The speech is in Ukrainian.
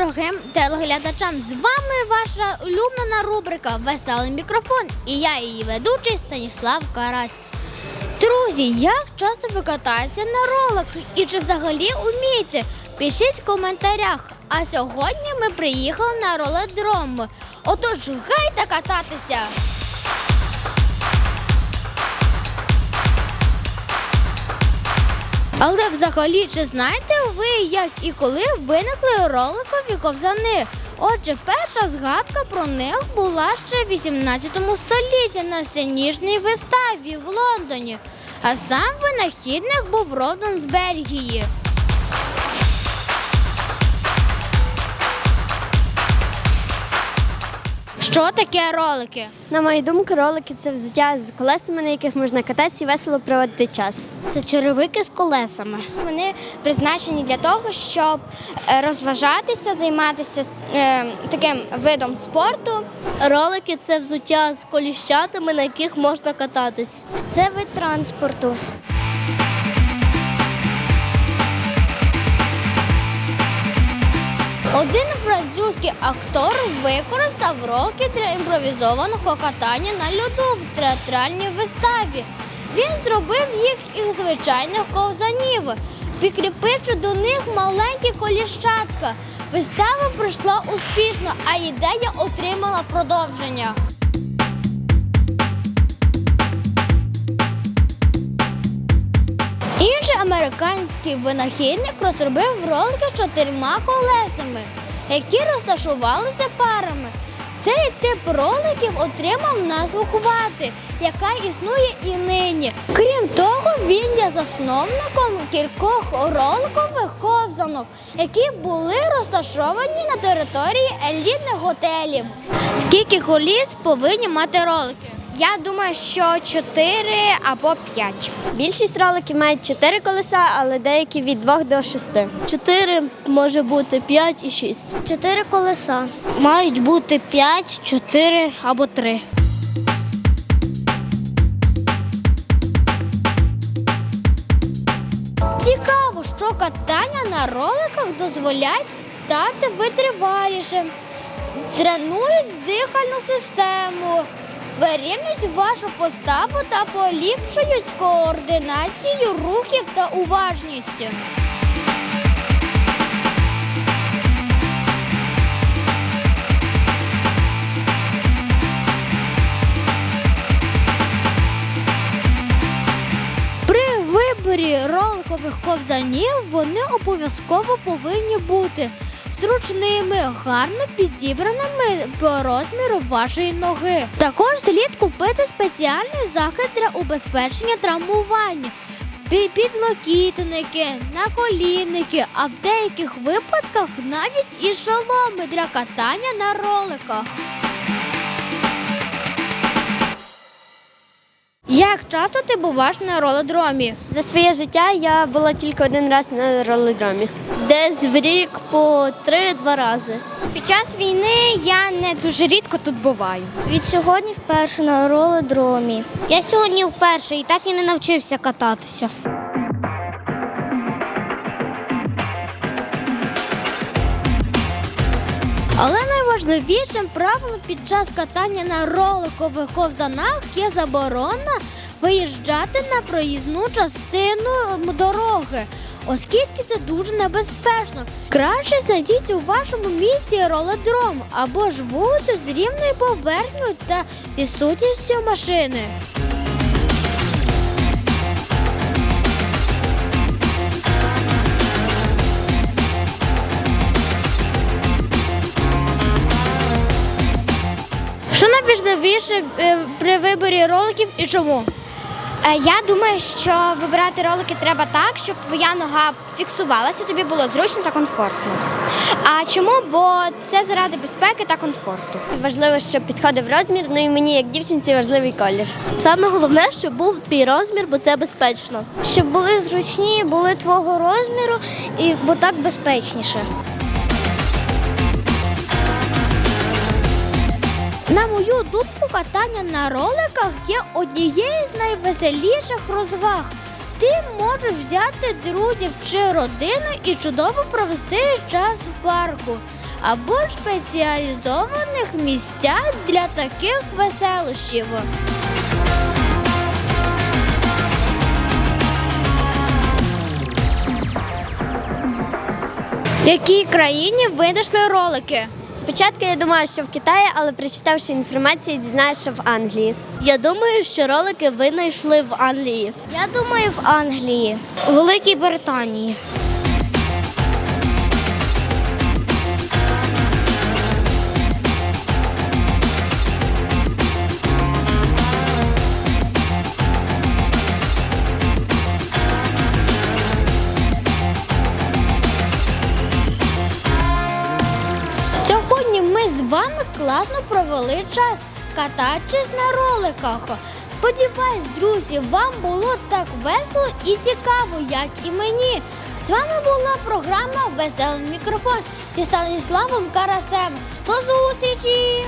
дорогим телеглядачам. З вами ваша улюблена рубрика Веселий мікрофон і я її ведучий Станіслав Карась. Друзі, як часто ви катаєтеся на ролик і чи взагалі вмієте? Пишіть в коментарях. А сьогодні ми приїхали на ролодром. Отож, гайда кататися! Але взагалі, чи знаєте ви, як і коли виникли роликові ковзани? Отже, перша згадка про них була ще в 18 столітті на сценічній виставі в Лондоні. А сам винахідник був родом з Бельгії. Що таке ролики? На мою думку, ролики це взуття з колесами, на яких можна кататися і весело проводити час. Це черевики з колесами. Вони призначені для того, щоб е, розважатися, займатися е, таким видом спорту. Ролики це взуття з коліщатами, на яких можна кататись. Це вид транспорту. Один французький актор використав ролики для імпровізованого катання на льоду в театральній виставі. Він зробив їх із звичайних ковзанів, прикріпивши до них маленькі коліщатка. Вистава пройшла успішно, а ідея отримала продовження. Інший американський винахідник розробив ролики чотирма колесами, які розташувалися парами. Цей тип роликів отримав назву квати, яка існує і нині. Крім того, він є засновником кількох роликових ковзанок, які були розташовані на території елітних готелів. Скільки коліс повинні мати ролики? Я думаю, що 4 або 5. Більшість роликів мають 4 колеса, але деякі від 2 до 6. Чотири може бути п'ять і шість. 4 колеса. Мають бути 5, 4 або 3. Цікаво, що катання на роликах дозволяють стати витривалішим, тренують дихальну систему, вирівнюють вашу поставу та поліпшують координацію рухів та уважність. При виборі роликових ковзанів вони обов'язково повинні бути зручними, гарно підібраними по розміру вашої ноги. Також слід купити спеціальний захист для убезпечення травмування. пі- Підлокітники, наколінники, а в деяких випадках навіть і шоломи для катання на роликах. Як часто ти буваєш на ролодромі? За своє життя я була тільки один раз на ролодромі. Десь в рік по три-два рази. Під час війни я не дуже рідко тут буваю. Від сьогодні вперше на ролодромі. Я сьогодні вперше і так і не навчився кататися. Але найважливішим правилом під час катання на роликових ковзанах є заборона виїжджати на проїзну частину дороги, оскільки це дуже небезпечно. Краще знайдіть у вашому місці ролодром або ж вулицю з рівною поверхнею та відсутністю машини. Що найважливіше е, при виборі роликів і чому? Е, Я думаю, що вибирати ролики треба так, щоб твоя нога фіксувалася, тобі було зручно та комфортно. А чому? Бо це заради безпеки та комфорту. Важливо, щоб підходив розмір, ну і мені, як дівчинці, важливий колір. Саме головне, щоб був твій розмір, бо це безпечно. Щоб були зручні, були твого розміру, і бо так безпечніше. На мою думку, катання на роликах є однією з найвеселіших розваг. Ти можеш взяти друзів чи родину і чудово провести час в парку. або спеціалізованих місцях для таких веселощів. В якій країні винайшли ролики? Спочатку я думала, що в Китаї, але прочитавши інформацію, дізналася, що в Англії. Я думаю, що ролики винайшли в Англії. Я думаю, в Англії, в Великій Британії. Вами класно провели час, катаючись на роликах. Сподіваюсь, друзі, вам було так весело і цікаво, як і мені. З вами була програма Веселий мікрофон зі Станіславом Карасем. До зустрічі!